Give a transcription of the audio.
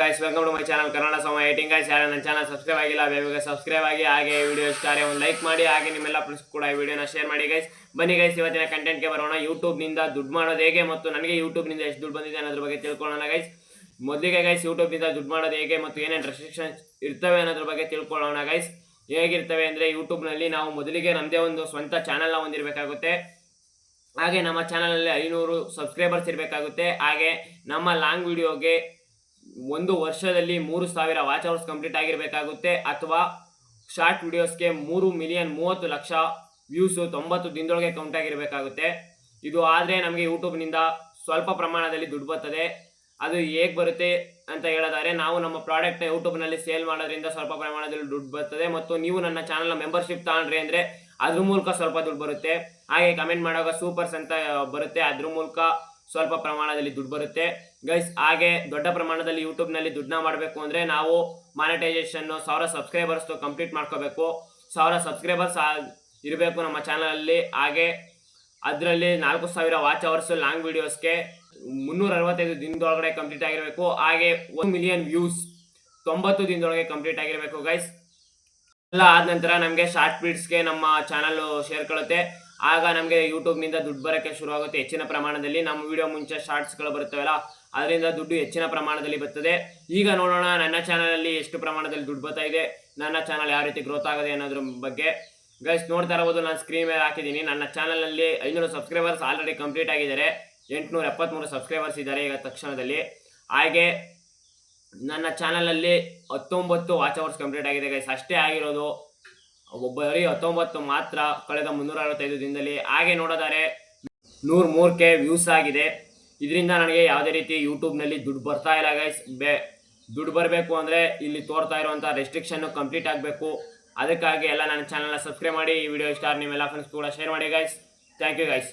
Guys welcome to my channel Kannada some eating guys ಯಾರು ನನ್ನ channel subscribe ಆಗಿಲ್ಲ ಬೇಗ ಸಬ್ಸ್ಕ್ರೈಬ್ ಆಗಿ, ಹಾಗೆ ವಿಡಿಯೋ ಇಷ್ಟ ಆದರೆ ಒಂದು ಲೈಕ್ ಮಾಡಿ, ಹಾಗೆ ನಿಮ್ಮೆಲ್ಲ ಫ್ರೆಂಡ್ಸ್ ಕೂಡ ಈ ವಿಡಿಯೋನ ಶೇರ್ ಮಾಡಿ ಗೈಸ್ ಬನ್ನಿ ಗೈಸ್ ಇವತ್ತಿನ ಕಂಟೆಂಟ್ಗೆ ಬರೋಣ. ಯೂಟ್ಯೂಬ್ನಿಂದ ದುಡ್ಡು ಮಾಡೋದು ಹೇಗೆ ಮತ್ತು ನನಗೆ ಯೂಟ್ಯೂಬ್ನಿಂದ ಎಷ್ಟು ದುಡ್ಡು ಬಂದಿದೆ ಅನ್ನೋದ್ರ ಬಗ್ಗೆ ತಿಳ್ಕೊಳ್ಳೋಣ ಗೈಸ್ ಮೊದಲಿಗೆ ಗೈಸ್ ಯೂಟ್ಯೂಬ್ನಿಂದ ದುಡ್ಡು ಮಾಡೋದು ಹೇಗೆ ಮತ್ತು ಏನೇನು ರೆಸ್ಟ್ರಿಕ್ಷನ್ಸ್ ಇರ್ತವೆ ಅನ್ನೋದ್ರ ಬಗ್ಗೆ ತಿಳ್ಕೊಳ್ಳೋಣ ಗೈಸ್ ಹೇಗಿರ್ತವೆ ಅಂದರೆ ಯೂಟ್ಯೂಬ್ನಲ್ಲಿ ನಾವು ಮೊದಲಿಗೆ ನಮ್ಮದೇ ಒಂದು ಸ್ವಂತ ಚಾನಲ್ನ ಹೊಂದಿರಬೇಕಾಗುತ್ತೆ. ಹಾಗೆ ನಮ್ಮ ಚಾನಲಲ್ಲಿ ಐನೂರು ಸಬ್ಸ್ಕ್ರೈಬರ್ಸ್ ಇರಬೇಕಾಗುತ್ತೆ. ಹಾಗೆ ನಮ್ಮ ಲಾಂಗ್ ವಿಡಿಯೋಗೆ ಒಂದು ವರ್ಷದಲ್ಲಿ ಮೂರು ಸಾವಿರ ವಾಚ್ ಅವರ್ಸ್ ಕಂಪ್ಲೀಟ್ ಆಗಿರಬೇಕಾಗುತ್ತೆ, ಅಥವಾ ಶಾರ್ಟ್ ವಿಡಿಯೋಸ್ಗೆ ಮೂರು ಮಿಲಿಯನ್ ಮೂವತ್ತು ಲಕ್ಷ ವ್ಯೂಸು ತೊಂಬತ್ತು ದಿನದೊಳಗೆ ಕೌಂಟ್ ಆಗಿರಬೇಕಾಗುತ್ತೆ. ಇದು ಆದರೆ ನಮಗೆ ಯೂಟ್ಯೂಬ್ನಿಂದ ಸ್ವಲ್ಪ ಪ್ರಮಾಣದಲ್ಲಿ ದುಡ್ಡು ಬರ್ತದೆ. ಅದು ಹೇಗೆ ಬರುತ್ತೆ ಅಂತ ಹೇಳೋದಾದರೆ, ನಾವು ನಮ್ಮ ಪ್ರಾಡಕ್ಟ್ನ ಯೂಟ್ಯೂಬ್ನಲ್ಲಿ ಸೇಲ್ ಮಾಡೋದ್ರಿಂದ ಸ್ವಲ್ಪ ಪ್ರಮಾಣದಲ್ಲಿ ದುಡ್ಡು ಬರ್ತದೆ ಮತ್ತು ನೀವು ನನ್ನ ಚಾನಲ್ನ ಮೆಂಬರ್ಶಿಪ್ ತಗೊಂಡ್ರಿ ಅಂದರೆ ಅದ್ರ ಮೂಲಕ ಸ್ವಲ್ಪ ದುಡ್ಡು ಬರುತ್ತೆ. ಹಾಗೆ ಕಮೆಂಟ್ ಮಾಡುವಾಗ ಸೂಪರ್ಸ್ ಅಂತ ಬರುತ್ತೆ. ಅದ್ರ ಮೂಲಕ ಸ್ವಲ್ಪ ಪ್ರಮಾಣದಲ್ಲಿ ದುಡ್ಡು ಬರುತ್ತೆ. ಗೈಸ್ ಹಾಗೆ ದೊಡ್ಡ ಪ್ರಮಾಣದಲ್ಲಿ ಯೂಟ್ಯೂಬ್ನಲ್ಲಿ ದುಡ್ಡನ್ನ ಮಾಡಬೇಕು ಅಂದರೆ ನಾವು ಮಾನಿಟೈಸೇಷನ್ನು ಸಾವಿರ ಸಬ್ಸ್ಕ್ರೈಬರ್ಸ್ ಕಂಪ್ಲೀಟ್ ಮಾಡ್ಕೋಬೇಕು. ಸಾವಿರ ಸಬ್ಸ್ಕ್ರೈಬರ್ಸ್ ಇರಬೇಕು ನಮ್ಮ ಚಾನಲಲ್ಲಿ ಹಾಗೆ ಅದರಲ್ಲಿ ನಾಲ್ಕು ಸಾವಿರ ವಾಚ್ ಅವರ್ಸ್ ಲಾಂಗ್ ವೀಡಿಯೋಸ್ಗೆ ಮುನ್ನೂರ ಅರವತ್ತೈದು ದಿನದೊಳಗಡೆ ಕಂಪ್ಲೀಟ್ ಆಗಿರಬೇಕು. ಹಾಗೆ ಒಂದು ಮಿಲಿಯನ್ ವ್ಯೂಸ್ ತೊಂಬತ್ತು ದಿನದೊಳಗೆ ಕಂಪ್ಲೀಟ್ ಆಗಿರಬೇಕು ಗೈಸ್ ಎಲ್ಲ ಆದ ನಂತರ ನಮಗೆ ಶಾರ್ಟ್ ಫೀಡ್ಸ್ಗೆ ನಮ್ಮ ಚಾನಲ್ ಸೇರ್ಕೊಳ್ಳುತ್ತೆ ಆಗ ನಮಗೆ ಯೂಟ್ಯೂಬ್ನಿಂದ ದುಡ್ಡು ಬರೋಕ್ಕೆ ಶುರುವಾಗುತ್ತೆ ಹೆಚ್ಚಿನ ಪ್ರಮಾಣದಲ್ಲಿ. ನಮ್ಮ ವಿಡಿಯೋ ಮುಂಚೆ ಶಾರ್ಟ್ಸ್ಗಳು ಬರುತ್ತವಲ್ಲ, ಅದರಿಂದ ದುಡ್ಡು ಹೆಚ್ಚಿನ ಪ್ರಮಾಣದಲ್ಲಿ ಬರ್ತದೆ. ಈಗ ನೋಡೋಣ, ನನ್ನ ಚಾನಲಲ್ಲಿ ಎಷ್ಟು ಪ್ರಮಾಣದಲ್ಲಿ ದುಡ್ಡು ಬರ್ತಾ ಇದೆ, ನನ್ನ ಚಾನಲ್ ಯಾವ ರೀತಿ ಗ್ರೋತ್ ಆಗಿದೆ ಅನ್ನೋದ್ರ ಬಗ್ಗೆ. ಗೈಸ್ ನೋಡ್ತಾ ಇರಬಹುದು, ನಾನು ಸ್ಕ್ರೀನ್ ಮೇಲೆ ಹಾಕಿದ್ದೀನಿ. ನನ್ನ ಚಾನಲಲ್ಲಿ ಐನೂರು ಸಬ್ಸ್ಕ್ರೈಬರ್ಸ್ ಆಲ್ರೆಡಿ ಕಂಪ್ಲೀಟ್ ಆಗಿದ್ದಾರೆ. ಎಂಟುನೂರ ಎಪ್ಪತ್ತ್ಮೂರು ಸಬ್ಸ್ಕ್ರೈಬರ್ಸ್ ಇದ್ದಾರೆ ಈಗ ತಕ್ಷಣದಲ್ಲಿ. ಹಾಗೆ, ನನ್ನ ಚಾನಲಲ್ಲಿ ಹತ್ತೊಂಬತ್ತು ವಾಚ್ ಅವರ್ಸ್ ಕಂಪ್ಲೀಟ್ ಆಗಿದೆ ಗೈಸ್ ಅಷ್ಟೇ ಆಗಿರೋದು. ಬರೀ ಹತ್ತೊಂಬತ್ತು ಮಾತ್ರ ಕಳೆದ ಮುನ್ನೂರ ಅರವತ್ತೈದು ದಿನದಲ್ಲಿ ಹಾಗೆ ನೋಡಿದರೆ ನೂರ ಕೆ ವ್ಯೂಸ್ ಆಗಿದೆ. ಇದರಿಂದ ನನಗೆ ಯಾವುದೇ ರೀತಿ ಯೂಟ್ಯೂಬ್ನಲ್ಲಿ ದುಡ್ಡು ಬರ್ತಾ ಇಲ್ಲ ಗೈಸ್ ಬೇ, ದುಡ್ಡು ಬರಬೇಕು ಅಂದರೆ ಇಲ್ಲಿ ತೋರ್ತಾ ಇರುವಂಥ ರೆಸ್ಟ್ರಿಕ್ಷನ್ನು ಕಂಪ್ಲೀಟ್ ಆಗಬೇಕು. ಅದಕ್ಕಾಗಿ ಎಲ್ಲ ನನ್ನ ಚಾನಲ್ನ ಸಬ್ಸ್ಕ್ರೈಬ್ ಮಾಡಿ, ಈ ವಿಡಿಯೋ ಇಷ್ಟ ನಿಮ್ಮೆಲ್ಲ ಫ್ರೆಂಡ್ಸ್ ಕೂಡ ಶೇರ್ ಮಾಡಿ ಗೈಸ್ ಥ್ಯಾಂಕ್ ಯು ಗೈಸ್